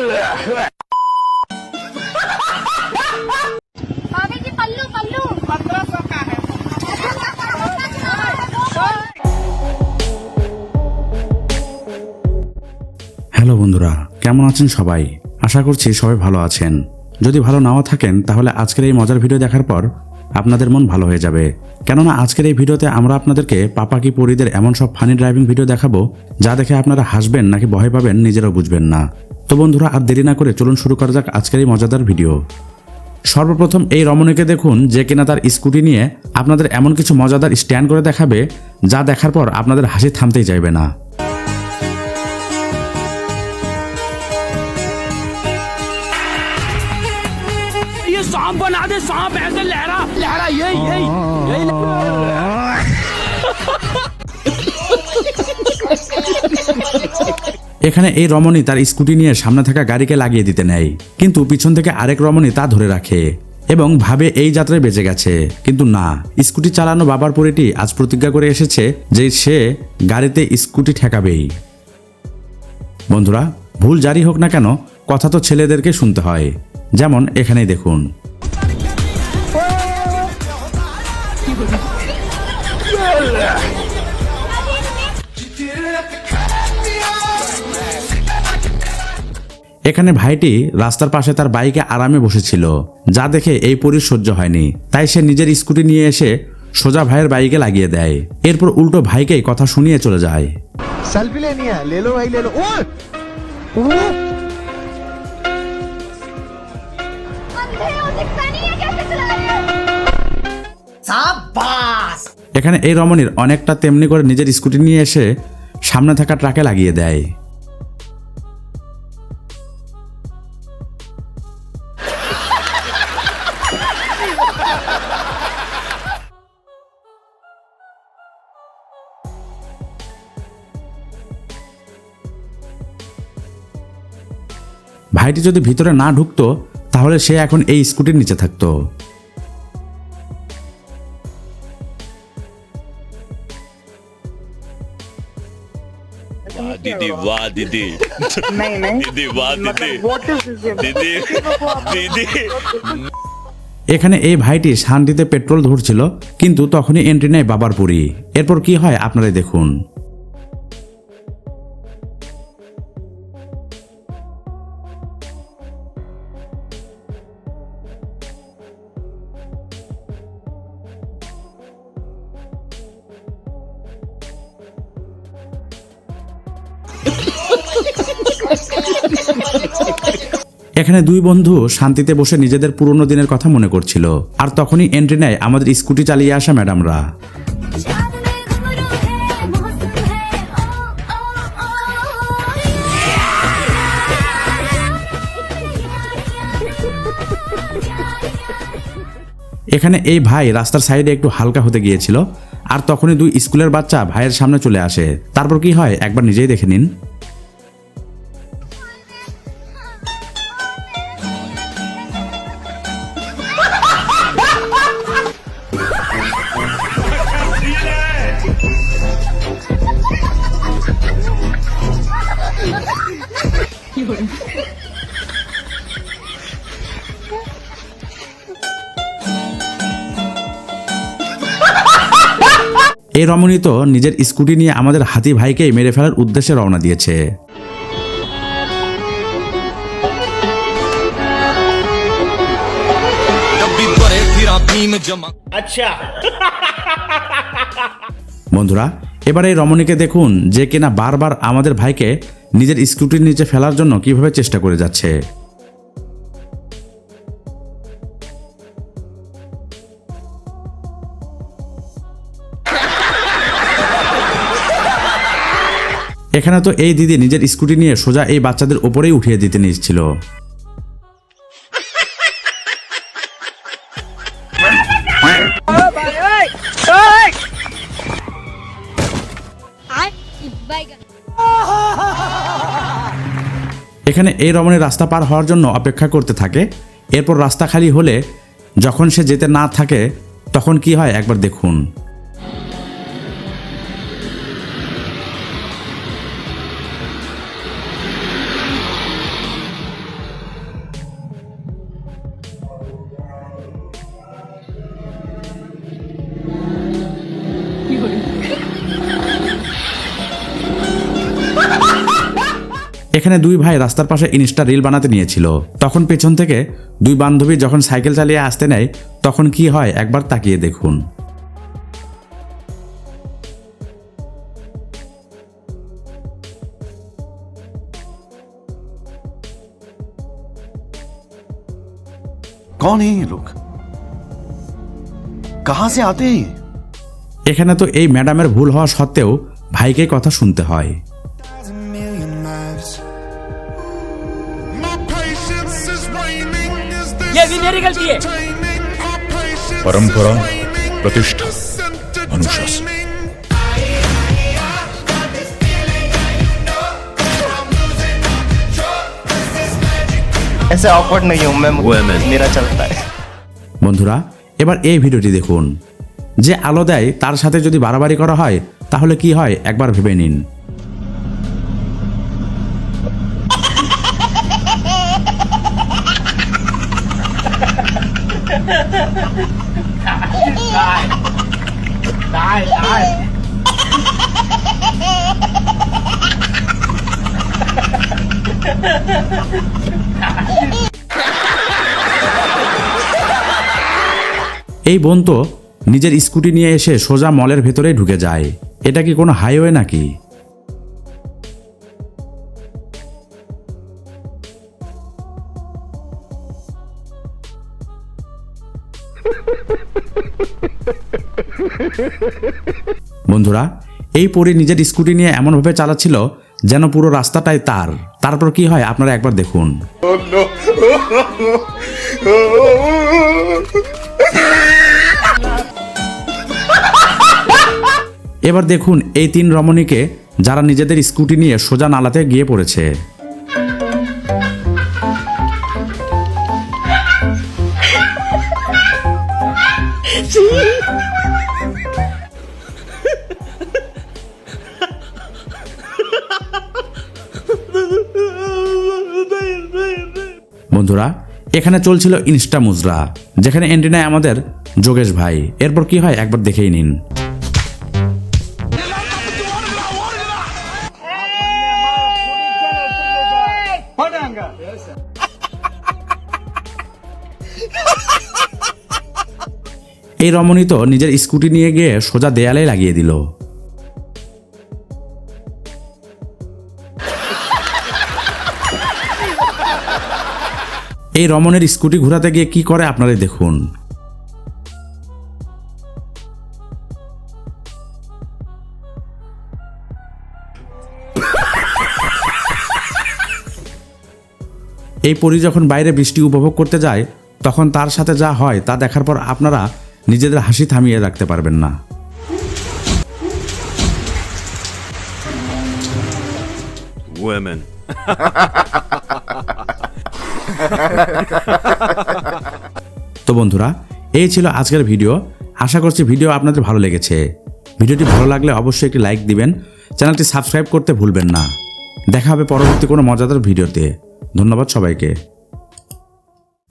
Hello বন্ধুরা। কেমন আছেন সবাই? আশা করছি সবাই ভালো আছেন। যদি ভালো নাও থাকেন, তাহলে আজকের এই মজার ভিডিও দেখার পর আপনাদের মন ভালো হয়ে যাবে। কেননা আজকের এই ভিডিওতে আমরা আপনাদেরকে পাপাকি পরিদের এমন সব ফানি ড্রাইভিং ভিডিও দেখাবো, যা দেখে আপনারা হাসবেন নাকি ভয় পাবেন নিজেরাও বুঝবেন না। তো বন্ধুরা আর দেরি না করে চলুন শুরু করা যাক আজকের এই মজাদার ভিডিও সর্বপ্রথম এই রমণীকে দেখুন যে কিনা তার স্কুটি নিয়ে আপনাদের এমন কিছু মজাদার স্ট্যান্ড করে দেখাবে যা দেখার পর আপনাদের হাসি থামতেই চাইবে না ये सांप बना दे सांप ऐसे लहरा लहरा यही यही यही এখানে এই রমণী তার স্কুটি নিয়ে সামনে থাকা গাড়িকে লাগিয়ে দিতে নেয়। কিন্তু পিছন থেকে আরেক রমণী তা ধরে রাখে এবং ভাবে এই যাত্রায় বেঁচে গেছে। কিন্তু না স্কুটি চালানো বাবার পরিটি আজ প্রতিজ্ঞা করে এসেছে যে সে গাড়িতে স্কুটি ঠেকাবেই। বন্ধুরা ভুল জারি হোক না কেন কথা তো ছেলেদেরকে শুনতে হয়। যেমন এখানেই দেখুন। এখানে ভাইটি রাস্তার পাশে তার বাইকে আরামে বসেছিল যা দেখে এই পরির সহ্য হয়নি। তাই সে নিজের স্কুটি নিয়ে এসে সোজা ভাইয়ের বাইকে লাগিয়ে দেয়। এরপর উল্টো ভাইকে কথা শুনিয়ে চলে যায়। এখানে এই রমণীর অনেকটা তেমনি করে নিজের স্কুটি নিয়ে এসে সামনে থাকা ট্রাকে লাগিয়ে দেয়। ভাইটি যদি ভিতরে না ঢুকতো তাহলে সে এখন এই স্কুটির নিচে থাকতো वाह दीदी वाह दीदी नहीं नहीं दीदी वाह दीदी व्हाट इज दिस दीदी दीदी এখানে এই ভাইটি শান্তিতে পেট্রোল ধরছিল কিন্তু তখনই এন্ট্রি নেয় বাবার পুরি এরপর কি হয় আপনারাই দেখুন এখানে দুই বন্ধু শান্তিতে বসে নিজেদের পুরনো দিনের কথা মনে করছিল। আর তখনই এন্ট্রি নেয় আমাদের স্কুটি চালিয়ে আসা ম্যাডামরা। এখানে এই ভাই রাস্তার সাইডে একটু হালকা হতে গিয়েছিল। আর তখনই দুই স্কুলের বাচ্চা ভাইয়ের সামনে চলে আসে। তারপর কি হয়? একবার নিজেই দেখে নিন। কি এই রমণী তো নিজের স্কুটি নিয়ে আমাদের হাতি ভাইকে মেরে ফেলার উদ্দেশ্যে রওনা দিয়েছে। বন্ধুরা এবার এই রমণীকে দেখুন যে কিনা বারবার আমাদের ভাইকে নিজের স্কুটির নিচে ফেলার জন্য কীভাবে চেষ্টা করে যাচ্ছে? এখানে তো এই দিদি নিজের স্কুটি নিয়ে সোজা এই বাচ্চাদের ওপরেই উঠিয়ে দিতে নিচ্ছিল এখানে এই রমণী রাস্তা পার হওয়ার জন্য অপেক্ষা করতে থাকে। এরপর রাস্তা খালি হলে যখন সে যেতে না থাকে, তখন কি হয়? একবার দেখুন। এখানে দুই ভাই রাস্তার পাশে ইনস্টা রিল বানাতে নিয়েছিল তখন পেছন থেকে দুই বান্ধবী যখন সাইকেল চালিয়ে আসতে নেয় তখন কি হয় একবার তাকিয়ে দেখুন कौन है ये लोग कहां से आते हैं ये এখানে তো এই ম্যাডামের ভুল হওয়া সত্ত্বেও ভাইকে কথা শুনতে হয় ये भी मेरी गलती है परंपरा प्रतिष्ठा अनुशासन ऐसे ऑकवर्ड नहीं हूँ मैं मेरा चलता है বন্ধুরা এবার এই ভিডিওটি দেখুন যে আলো দেয় তার সাথে যদি বাড়াবাড়ি করা হয় তাহলে কি হয় একবার ভেবে নিন এই বোন তো নিজের স্কুটি নিয়ে এসে সোজা মলের ভেতরেই ঢুকে যায়। এটা কি কোনো হাইওয়ে নাকি? বন্ধুরা, এই পরি নিজের স্কুটি নিয়ে এমনভাবে চালাচ্ছিল যেন পুরো রাস্তাটাই তার। তারপর কি হয় আপনারা একবার দেখুন। এবার দেখুন এই তিন রমণীকে যারা নিজেদের স্কুটি নিয়ে সোজা নালাতে গিয়ে পড়েছে। বন্ধুরা, এখানে চলছিল ইনস্টা মুজরা, যেখানে এন্ট্রি আমাদের যোগেশ ভাই। এরপর কি হয় একবার দেখেই নিন। এই রমণী তো নিজের স্কুটি নিয়ে গিয়ে সোজা দেয়ালে লাগিয়ে দিল। এই রমণের স্কুটি ঘোরাতে গিয়ে কি করে আপনারাই দেখুন। এই পরি যখন বাইরে বৃষ্টি উপভোগ করতে যায় তখন তার সাথে যা হয় তা দেখার পর আপনারা নিজেদের হাসি থামিয়ে রাখতে পারবেন না। Women. তো বন্ধুরা, এই ছিল আজকের ভিডিও। আশা করছি ভিডিও আপনাদের ভালো লেগেছে। ভিডিওটি ভালো লাগলে অবশ্যই একটি লাইক দিবেন। চ্যানেলটি সাবস্ক্রাইব করতে ভুলবেন না। দেখা হবে পরবর্তী কোনো মজাদার ভিডিওতে। ধন্যবাদ সবাইকে।